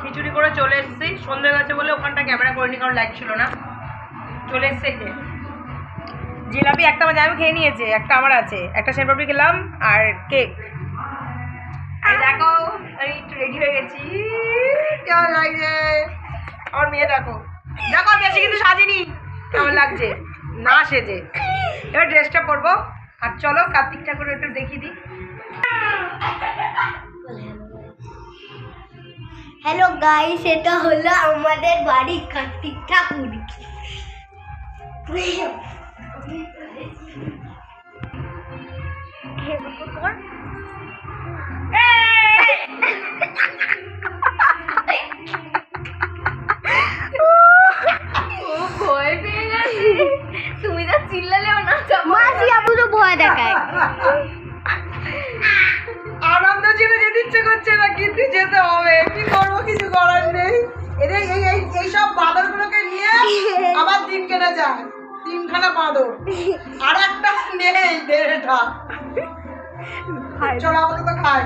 খিচুড়ি করে চলে এসেছি। সন্ধে গেছে বলে ওখানটা ক্যামেরা করিনি, কারণ লাইট ছিল না। চলে এসছে যে জিলাপি একটা আমার জামাই খেয়ে নিয়েছে, একটা আমার আছে। একটা সেনপাপড়ি খেলাম আর কেক দেখো আমি একটু রেডি হয়ে গেছি। কেমন লাগছে? আমার মেয়ে দেখো। দেখো, আমি বেশি কিন্তু সাজিনি। কেমন লাগছে? না সেজে। এবার ড্রেসটা পরবো। আর চলো কার্তিক ঠাকুর একটু দেখিয়ে দিই। হ্যালো গাইস এটা হলো আমাদের বাড়ি কার্তিক ঠাকুর। তুমি তো চিল্লালেও না মাসি ভয় দেখায়। আনন্দ ছিল যেতে ইচ্ছে করছে না কিন্তু যেতে হবে। আবার যায়। তিনখানা বাঁদর। আর একটা নেই দেড়টা। চলো আপাতত খাই